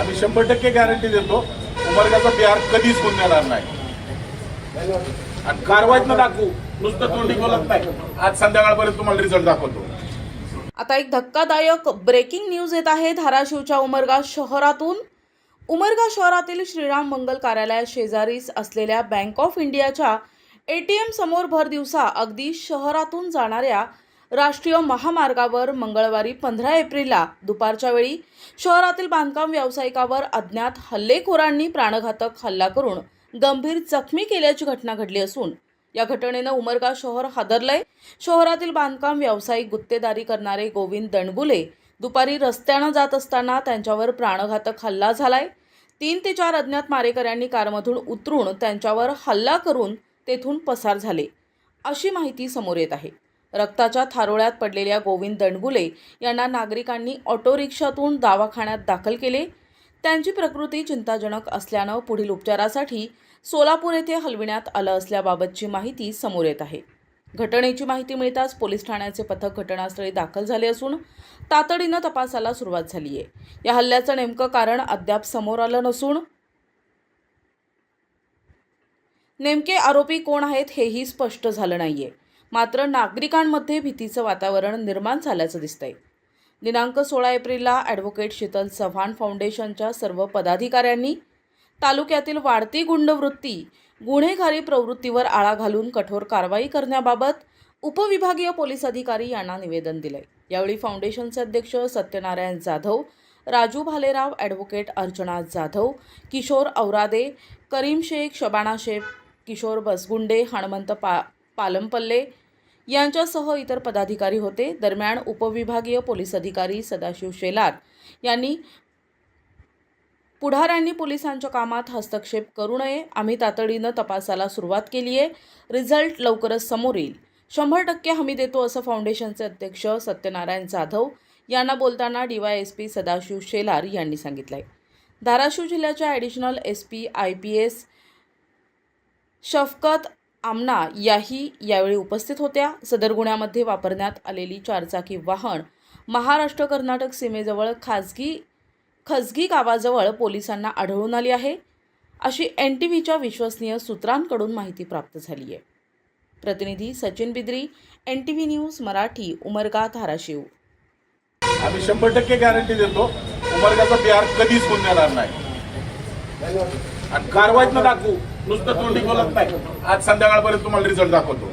आम्ही शंभर टक्के गॅरंटी देतो उमरगाचा बिहार कधीच होऊन नाही. आणि कारवाईत न दाखवू नुसतं तोंडी बोलत नाही. आज संध्याकाळपर्यंत तुम्हाला रिझल्ट दाखवतो. आता एक धक्कादायक ब्रेकिंग न्यूज येत आहे धाराशिवच्या उमरगा शहरातून. उमरगा शहरातील श्रीराम मंगल कार्यालया शेजारीच असलेल्या बँक ऑफ इंडियाच्या ए टी समोर भर दिवसा अगदी शहरातून जाणाऱ्या राष्ट्रीय महामार्गावर मंगळवारी पंधरा एप्रिलला दुपारच्या वेळी शहरातील बांधकाम व्यावसायिकावर अज्ञात हल्लेखोरांनी प्राणघातक हल्ला करून गंभीर जखमी केल्याची घटना घडली असून या घटनेनं उमरगा शहर हादरलंय. शहरातील बांधकाम व्यावसायिक गुत्तेदारी करणारे गोविंद दणगुले दुपारी रस्त्यानं जात असताना त्यांच्यावर प्राणघातक हल्ला झालाय. तीन ते चार अज्ञात मारेकऱ्यांनी कारमधून उतरून त्यांच्यावर हल्ला करून तेथून पसार झाले. अशी माहिती समोर येत आहे. रक्ताच्या थारोळ्यात पडलेल्या गोविंद दंडगुले यांना नागरिकांनी ऑटो रिक्षातून दवाखान्यात दाखल केले. त्यांची प्रकृती चिंताजनक असल्यानं पुढील उपचारासाठी सोलापूर येथे हलविण्यात आलं असल्याबाबतची माहिती समोर येत आहे. घटनेची माहिती मिळताच पोलीस ठाण्याचे पथक घटनास्थळी दाखल झाले असून तातडीनं तपासाला सुरुवात झाली आहे या हल्ल्याचं नेमकं कारण अद्याप समोर आलं नसून नेमके आरोपी कोण आहेत हेही स्पष्ट झालं नाहीये. मात्र नागरिकांमध्ये भीतीचं वातावरण निर्माण झाल्याचं दिसतंय. दिनांक सोळा एप्रिलला ॲडव्होकेट शीतल चव्हाण फाउंडेशनच्या सर्व पदाधिकाऱ्यांनी तालुक्यातील वाढती गुंडवृत्ती गुन्हेगारी प्रवृत्तीवर आळा घालून कठोर कारवाई करण्याबाबत उपविभागीय पोलीस अधिकारी यांना निवेदन दिलंय. यावेळी फाउंडेशनचे अध्यक्ष सत्यनारायण जाधव राजू भालेराव ॲडव्होकेट अर्चना जाधव किशोर औरादे करीम शेख शबाना शेख किशोर बसगुंडे हणमंत पा पालमपल्ले यांच्यासह इतर पदाधिकारी होते. दरम्यान उपविभागीय पोलीस अधिकारी सदाशिव शेलार यांनी पुढाऱ्यांनी पोलिसांच्या कामात हस्तक्षेप करू नये. आम्ही तातडीनं तपासाला सुरुवात केली आहे. रिझल्ट लवकरच समोर येईल. शंभर टक्के हमी देतो असं फाउंडेशनचे अध्यक्ष सत्यनारायण जाधव यांना बोलताना डीवायएसपी सदाशिव शेलार यांनी सांगितलं आहे धाराशिव जिल्ह्याच्या additional S P I P S Shafqat Amna याही यावेळी उपस्थित होत्या. सदर गुन्ह्यामध्ये वापरण्यात आलेली चारचाकी वाहन महाराष्ट्र कर्नाटक सीमेजवळ खाजगी खजगी गावाजवळ पोलिसांना आढळून आली आहे. अशी एन टी व्हीच्या विश्वसनीय सूत्रांकडून माहिती प्राप्त झाली आहे. प्रतिनिधी Sachin Bidri N T V news Marathi Umarga Dharashiv. आम्ही शंभर टक्के गॅरंटी देतो उमरगाचा बिहार कधीच गुन्हेगार नाही. आणि कारवाईत न दाखवू. नुसतं तोंडी बोलत नाही. आज संध्याकाळपर्यंत तुम्हाला रिझल्ट दाखवतो.